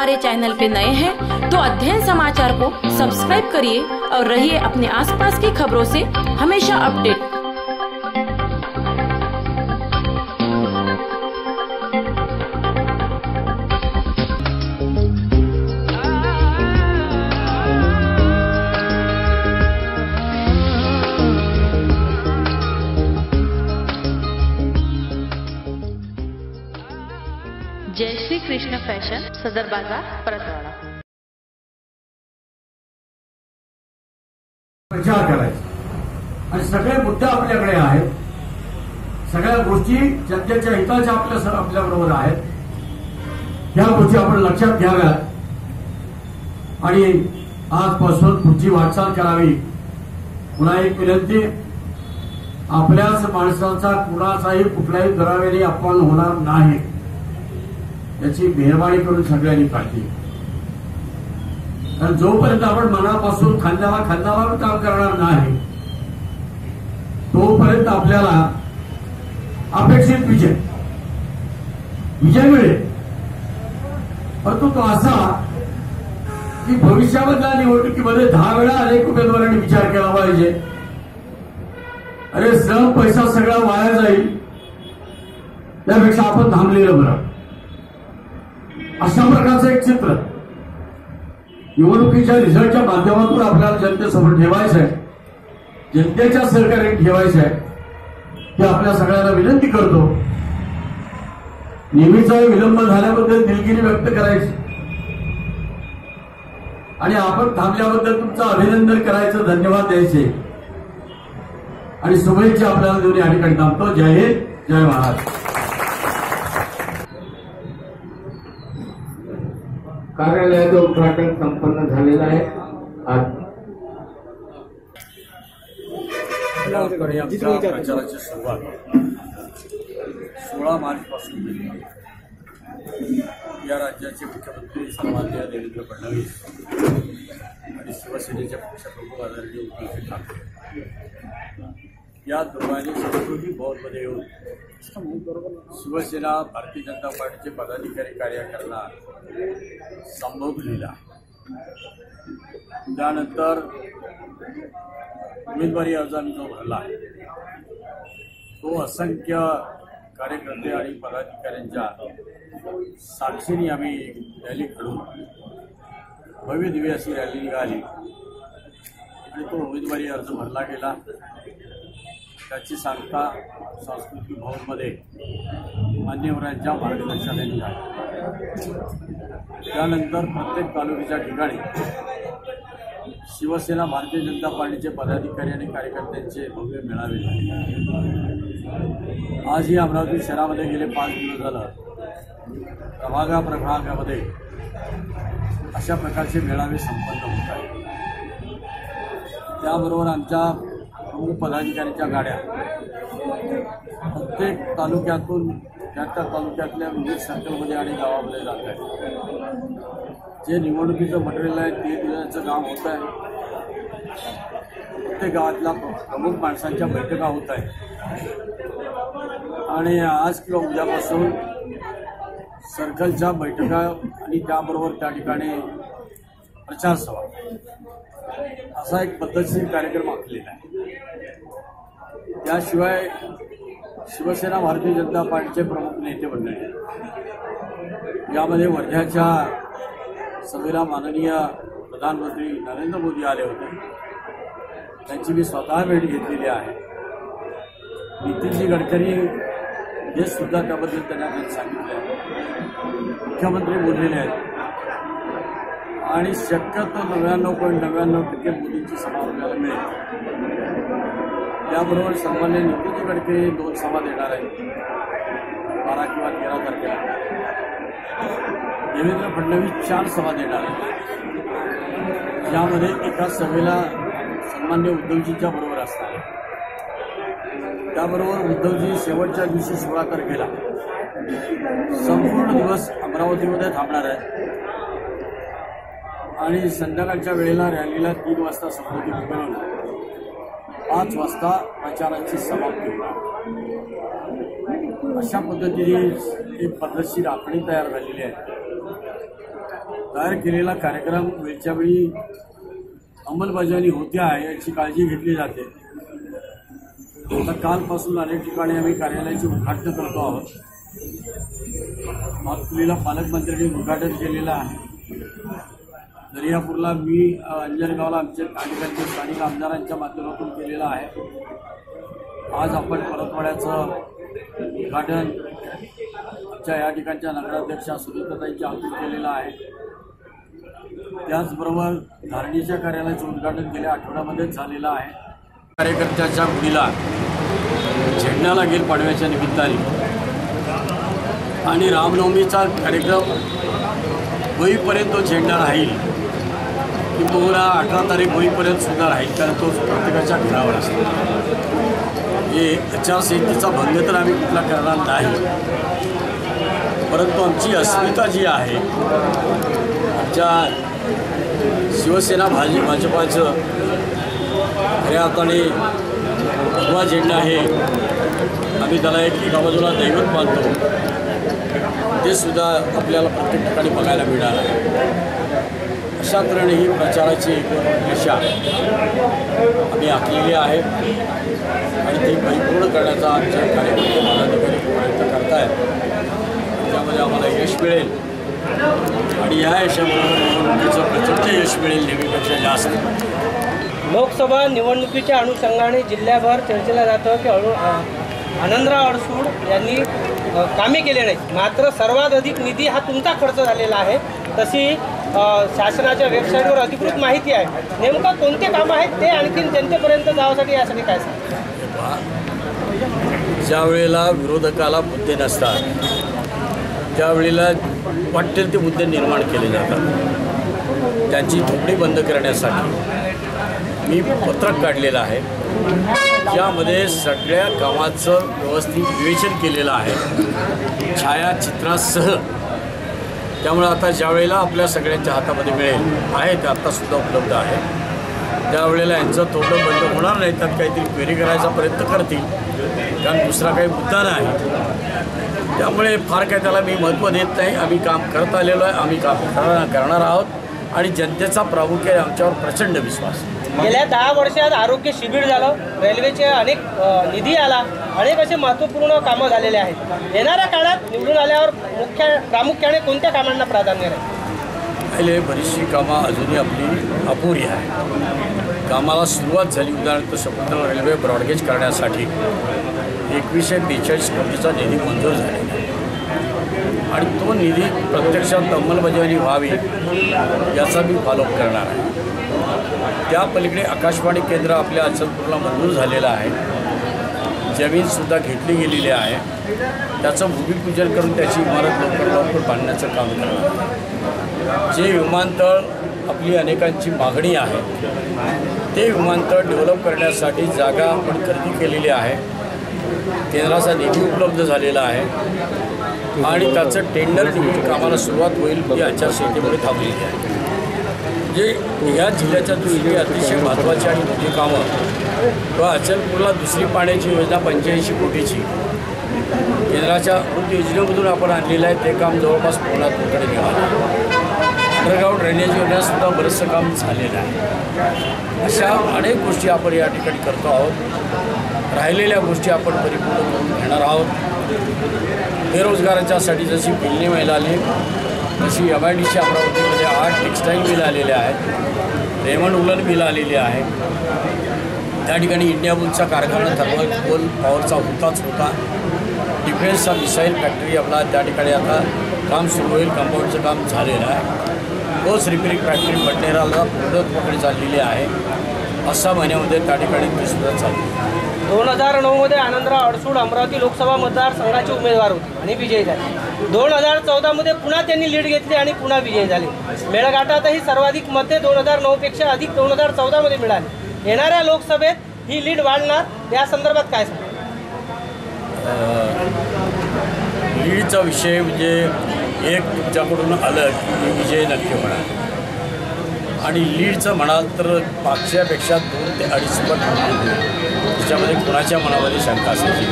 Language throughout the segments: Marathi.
हमारे चैनल पे नए हैं तो अध्ययन समाचार को सब्सक्राइब करिए और रहिए अपने आसपास की खबरों से हमेशा अपडेट। कृष्ण फॅशन सदर बाजार परतवाडा. प्रचार करायचा. आणि सगळे मुद्दे आपल्याकडे आहेत. सगळ्या गोष्टी जनतेच्या हिताच्या आपल्या आपल्या बरोबर आहेत. ह्या गोष्टी आपण लक्षात घ्याव्यात. आणि आजपासून पुढची वाटचाल करावी. पुन्हा एक विनंती. आपल्याच माणसाचा कुणाचाही कुठल्याही दरावेने अपमान होणार नाही. याची मेहरबानी करून सगळ्यांनी काळजी कारण जोपर्यंत आपण मनापासून खांद्याला खांद्यावर काम करणार नाही तोपर्यंत आपल्याला अपेक्षित विजय विजय मिळेल. परंतु तो असा की भविष्यामधल्या निवडणुकीमध्ये दहा वेळा अनेक उमेदवारांनी विचार केला पाहिजे. अरे श्रम पैसा सगळा वाया जाईल. त्यापेक्षा आपण थांबलेलं बरं. अशा प्रकारचं एक चित्र. निवडणुकीच्या रिझल्टच्या माध्यमातून आपल्याला जनतेसमोर ठेवायचं आहे जनतेच्या सहकार्याने ठेवायचं आहे ते आपल्या सगळ्यांना विनंती करतो. नेहमीचा विलंब झाल्याबद्दल दिलगिरी व्यक्त करायची. आणि आपण थांबल्याबद्दल तुमचं अभिनंदन करायचं धन्यवाद द्यायचे. आणि शुभेच्छा आपल्याला देऊन या ठिकाणी थांबतो. जय हिंद जय महाराष्ट्र. कार्यालयाचं उद्घाटन संपन्न झालेलं आहे. आज प्रचाराची सुरुवात सोळा मार्च पासून या राज्याचे मुख्यमंत्री सन्माननीय देवेंद्र फडणवीस आणि शिवसेनेच्या पक्षप्रमुख आदरणीय उद्धवजी ठाकरे. या दोघांनी संस्कृती भवनमध्ये येऊन शिवसेना भारतीय जनता पार्टीचे पदाधिकारी कार्यकर्ता संभोग लिहिला. त्यानंतर उमेदवारी अर्ज आम्ही जो भरला तो असंख्य कार्यकर्ते आणि पदाधिकाऱ्यांच्या साक्षीने आम्ही रॅली घडून भव्य दिव्य अशी रॅली निघाली. आणि तो उमेदवारी अर्ज भरला गेला. त्याची सांगता सांस्कृतिक भवनमध्ये मान्यवरांच्या मार्गदर्शनाने झाली त्यानंतर प्रत्येक तालुक्याच्या ठिकाणी शिवसेना भारतीय जनता पार्टीचे पदाधिकारी आणि कार्यकर्त्यांचे भव्य मेळावे झाले. आजही अमरावती शहरामध्ये गेले पाच दिवस झालं. प्रभागा प्रभागामध्ये अशा प्रकारचे मेळावे संपन्न होत आहेत. त्याबरोबर आमच्या प्रमुख पदाधिकाऱ्यांच्या गाड्या. प्रत्येक तालुक्यातून त्या त्या तालुक्यातल्या विविध सर्कलमध्ये आणि गावामध्ये जात आहेत. जे निवडणुकीचं मटेरियल आहे ते देण्याचं काम होत आहे. प्रत्येक गावातल्या प्रमुख माणसांच्या बैठका होत आहेत. आणि आज किंवा उद्यापासून सर्कलच्या बैठका आणि त्याबरोबर त्या ठिकाणी प्रचारसभा. असा एक पद्धतशीर कार्यक्रम आखलेला आहे. त्याशिवाय शिवसेना भारतीय जनता पार्टीचे प्रमुख नेते बनले यामध्ये वर्ध्याच्या सभेला माननीय प्रधानमंत्री नरेंद्र मोदी आले होते. त्यांची मी स्वतः भेट घेतलेली आहे. नितीनजी गडकरी हे सुद्धा त्याबद्दल त्यांना त्यांनी सांगितले आहे. मुख्यमंत्री बोललेले आहेत. आणि शक्यतो नव्याण्णव पॉईंट नव्याण्णव टक्के मोदींची सभा आपल्याला मिळेल. त्याबरोबर सन्मान्य नितीनजी गडकरी दोन सभा देणार आहेत. बारा किंवा तेरा तारखेला. देवेंद्र फडणवीस चार सभा देणार आहेत. यामध्ये एका सभेला सन्मान्य उद्धवजींच्या बरोबर असणार त्याबरोबर उद्धवजी शेवटच्या दिवशी सोळा तारखेला संपूर्ण दिवस अमरावतीमध्ये थांबणार आहे आणि संध्याकाळच्या वेळेला रॅलीला तीन वाजता संबोधित करून पाच वाजता प्रचाराची समाप्ती होणार अशा पद्धतीने एक पद्धतशीर आखणी तयार झालेली आहे. तयार केलेला कार्यक्रम वेळच्या वेळी अंमलबजावणी होते आहे याची काळजी घेतली जाते. आता कालपासून अनेक ठिकाणी आम्ही कार्यालयाचे उद्घाटन करतो आहोत. मातुलीला पालकमंत्र्यांनी उद्घाटन केलेलं आहे. दर्यापूरला मी अंजनगावला आमच्या कार्यकर्ते स्थानिक आमदारांच्या माध्यमातून केलेला आहे. आज आपण परतवाड्याचं उद्घाटन आमच्या या ठिकाणच्या नगराध्यक्षा सुनीताताईंच्या हातून केलेलं आहे. त्याचबरोबर धारणीच्या कार्यालयाचं उद्घाटन गेल्या आठवड्यामध्येच झालेलं आहे. कार्यकर्त्याच्या मुलीला झेंडा लागेल पाडव्याच्या निमित्ताने आणि रामनवमीचा कार्यक्रम होईपर्यंत तो झेंडा राहील. किंबहुना अठरा तारीख होईपर्यंत सुद्धा राहील कारण तो प्रत्येकाच्या घरावर असतो. हे आचारसंहितेचा भंग तर आम्ही कुठला करणार नाही. परंतु आमची अस्मिता जी आहे आमच्या शिवसेना भाजी भाजपाचं खऱ्या अर्थाने भगवा झेंडा आहे. आम्ही त्याला एक एका बाजूला दैवत मानतो ते सुद्धा आपल्याला प्रत्येक ठिकाणी बघायला मिळणार आहे. अशा ही प्रचाराची एक दिशा आम्ही आखलेली आहे. आणि ती परिपूर्ण करण्याचा आमच्या कार्यकर्ते पदाधिकारी प्रयत्न करत त्यामध्ये आम्हाला यश मिळेल. आणि या यशाबरोबर निवडणुकीचं प्रचंड यश मिळेल नेहमीपेक्षा जास्त. लोकसभा निवडणुकीच्या अनुषंगाने जिल्ह्याभर चर्चेला जातं की अळू आनंदराव अडसूड यांनी कामे केले नाही मात्र सर्वात अधिक निधी हा तुमचा खर्च झालेला आहे. तशी शासनाच्या वेबसाईटवर अधिकृत माहिती आहे. नेमकं कोणते कामं आहेत ते आणखीन जनतेपर्यंत जाण्यासाठी यासाठी काय ज्या वेळेला विरोधकाला मुद्दे नसतात त्यावेळेला वाटेल ते मुद्दे निर्माण केले जातात. त्यांची थोपडी बंद करण्यासाठी मी पत्रक काढलेलं आहे. ज्यामध्ये सगळ्या कामाचं व्यवस्थित विवेचन केलेलं आहे. छायाचित्रासह त्यामुळे आता ज्या वेळेला आपल्या सगळ्यांच्या हातामध्ये मिळेल आहे ते आत्तासुद्धा उपलब्ध आहे. त्यावेळेला यांचं तोडं बंद होणार नाही त्यात काहीतरी क्वेरी करायचा प्रयत्न करतील. कारण दुसरा काही मुद्दा नाही. त्यामुळे फार काय त्याला मी महत्त्व देत नाही. आम्ही काम करत आलेलो आहे आम्ही काम करणार करणार आहोत. आणि जनतेचा प्रामुख्याने आमच्यावर प्रचंड विश्वास गेल्या दहा वर्षात आरोग्य शिबिर झालं रेल्वेचे अनेक निधी आला. अनेक असे महत्त्वपूर्ण कामं झालेले आहेत. येणाऱ्या काळात निवडून आल्यावर मुख्य प्रामुख्याने कोणत्या कामांना प्राधान्य राहील? पहिले बरीचशी कामं अजूनही आपली अपुरी आहे कामाला सुरुवात झाली उदाहरणार्थ समुद्र रेल्वे ब्रॉडगेज करण्यासाठी. एकवीसशे बेचाळीस कोटीचा निधी मंजूर झालेला आहे. आणि तो निधी प्रत्यक्षात अंमलबजावणी व्हावी याचा मी फॉलोअप करणार आहे. त्या पलीकडे आकाशवाणी केंद्र आपल्या अचलपूरला मंजूर झालेलं आहे. जमीनसुद्धा घेतली गेलेली आहे. त्याचं भूमिपूजन करून त्याची इमारत लवकर लवकर बांधण्याचं काम करणार. जे विमानतळ आपली अनेकांची मागणी आहे ते विमानतळ डेव्हलप करण्यासाठी जागा आपण खरेदी केलेली आहे. केंद्राचा निधी उपलब्ध झालेला आहे. आणि त्याचं टेंडर निमित्त कामाला सुरुवात होईल ही आचारसंहितेमुळे थांबलेली आहे. जे या जिल्ह्याच्या दृष्टीने अतिशय महत्त्वाची आणि मोठी कामं. व अचलपूरला दुसरी पाण्याची योजना पंच्याऐंशी कोटीची. केंद्राच्या योजनेमधून आपण आणलेलं आहे ते काम जवळपास पूर्णात्मकडे निघालं अंडरग्राऊंड ड्रेनेज योजनासुद्धा बरंचसं काम झालेलं आहे. अशा अनेक गोष्टी आपण या ठिकाणी करतो आहोत. राहिलेल्या गोष्टी आपण परिपूर्ण करून घेणार आहोत. बेरोजगारांच्यासाठी जशी पिल्ली महिला आली तशी एम आय डी सी अमरावतीमध्ये आठ टेक्स्टाईल मिल आलेल्या आहेत. रेमंड उलन मिल आलेली आहे. त्या ठिकाणी इंडिया बुलचा कारखाना थर्मल कोल पॉवरचा होताच होता. डिफेन्सचा मिसाईल फॅक्टरी आपला त्या ठिकाणी आता काम सुरू होईल. कंपाऊंडचं काम झालेलं आहे. तोच रिपेरिंग फॅक्टरी बडनेराला पूर्णत्वाकडे चाललेली आहे. असा महिन्यामध्ये त्या ठिकाणी ती सुद्धा चालली दोन हजार नऊमध्ये आनंदराव अडसूड अमरावती लोकसभा मतदारसंघाचे उमेदवार होते आणि विजयी झाले. दोन हजार चौदामध्ये पुन्हा त्यांनी लीड घेतली आणि पुन्हा विजयी झाले. मेळघाटातही सर्वाधिक मते दोन हजार नऊपेक्षा अधिक दोन हजार चौदामध्ये मिळाली. येणाऱ्या लोकसभेत ही लीड वाढणार या संदर्भात काय सांग लीडचा विषय म्हणजे एक तुमच्याकडून आलं की विजय नक्की होणार. आणि लीडचं म्हणाल तर पाचशेपेक्षा दोन ते अडीच पट त्याच्यामध्ये कुणाच्या मनामध्ये शंका असायची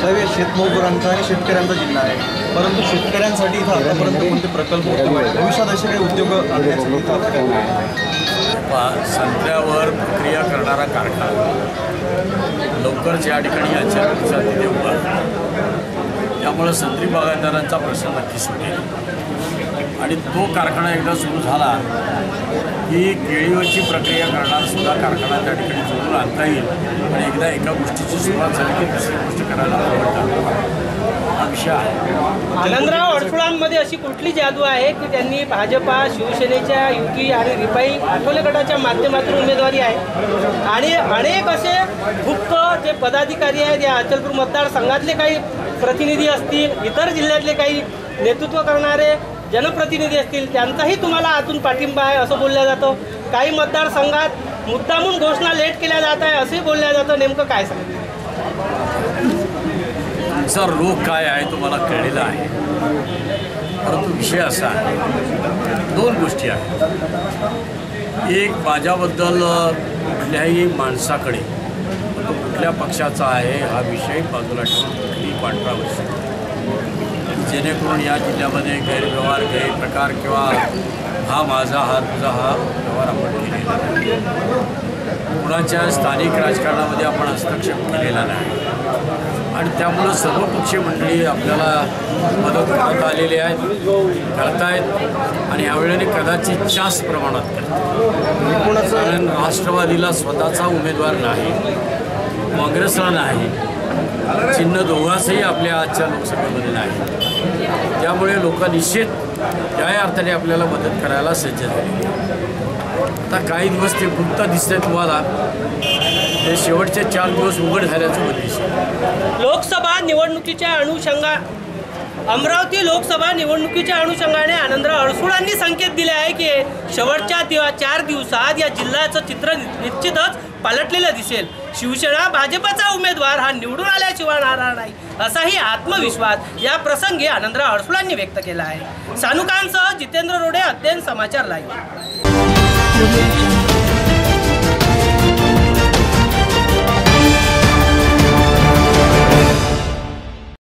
सर्व शेतमजुरांचा आणि शेतकऱ्यांचा जिल्हा आहे. परंतु शेतकऱ्यांसाठी इथं आतापर्यंत कोणते प्रकल्प उत्तम आहेत भविष्यात असे काही उद्योग संत्र्यावर प्रक्रिया करणारा कारखाना. लवकरच या ठिकाणी याच्या तिथे उभा त्यामुळं संत्री बागायतदारांचा प्रश्न नक्की सुटेल. आणि तो कारखाना एकदा सुरू झाला ही केळीवरची प्रक्रिया करणारसुद्धा कारखाना त्या ठिकाणी जोडून आणता येईल. आणि एकदा एका गोष्टीची सुरुवात झाली की दुसरी गोष्ट करायला आवडतात आनंदराव अडसुळांमध्ये अशी कुठली जादू आहे की त्यांनी भाजपा शिवसेनेच्या युती आणि रिपाई आठवले गटाच्या माध्यमातून उमेदवारी आहे? आणि अनेक असे गुप्त जे पदाधिकारी आहेत या अचलपूर मतदारसंघातले काही प्रतिनिधी असतील इतर जिल्ह्यातले काही नेतृत्व करणारे जनप्रतिनिधी असतील त्यांचाही तुम्हाला आतून पाठिंबा आहे असं बोललं जातं. काही मतदारसंघात मुद्दामून घोषणा लेट केल्या जात आहे असंही बोलल्या जातं. नेमकं काय सांग? सर रोग काय आहे तुम्हाला कळलेला आहे. परंतु विषय असा आहे दोन गोष्टी आहेत. एक माझ्याबद्दल कुठल्याही माणसाकडे तो कुठल्या पक्षाचा आहे हा विषय बाजूला ठेवून कुठलीही कॉन्ट्रावर्सी जेणेकरून या जिल्ह्यामध्ये गैरव्यवहार गैरप्रकार किंवा हा माझा हा तुझा हा व्यवहार आपण केलेला नाही. कुणाच्या स्थानिक राजकारणामध्ये आपण हस्तक्षेप केलेला नाही. आणि त्यामुळं सर्वपक्षीय मंडळी आपल्याला मदत करत आलेली आहेत करतायत आणि यावेळेने कदाचित जास्त प्रमाणात करतात. कारण राष्ट्रवादीला स्वतःचा उमेदवार नाही काँग्रेसला नाही चिन्ह दोघांचंही आपल्या आजच्या लोकसभेमध्ये नाही. त्यामुळे लोक निश्चित त्या अर्थाने आपल्याला मदत करायला सज्ज झालेली आता काही दिवस ते गुप्त दिसतंय तुम्हाला. ते शेवटचे चार दिवस उघड झाल्याचं उद्देश लोकसभा निवडणुकीच्या अनुषंगा अमरावती लोकसभा निवडणुकीच्या अनुषंगाने आनंदराव अडसुळांनी संकेत दिले आहे की शेवटच्या दिवा चार दिवसात या जिल्ह्याचं चित्र निश्चितच पालटलेलं दिसेल. शिवसेना भाजपचा उमेदवार हा निवडून आल्याशिवाय राहणार नाही असाही आत्मविश्वास या प्रसंगी आनंदराव अडसुळांनी व्यक्त केला आहे. सानुकांसह जितेंद्र रोडे अध्ययन समाचार लाईव्ह.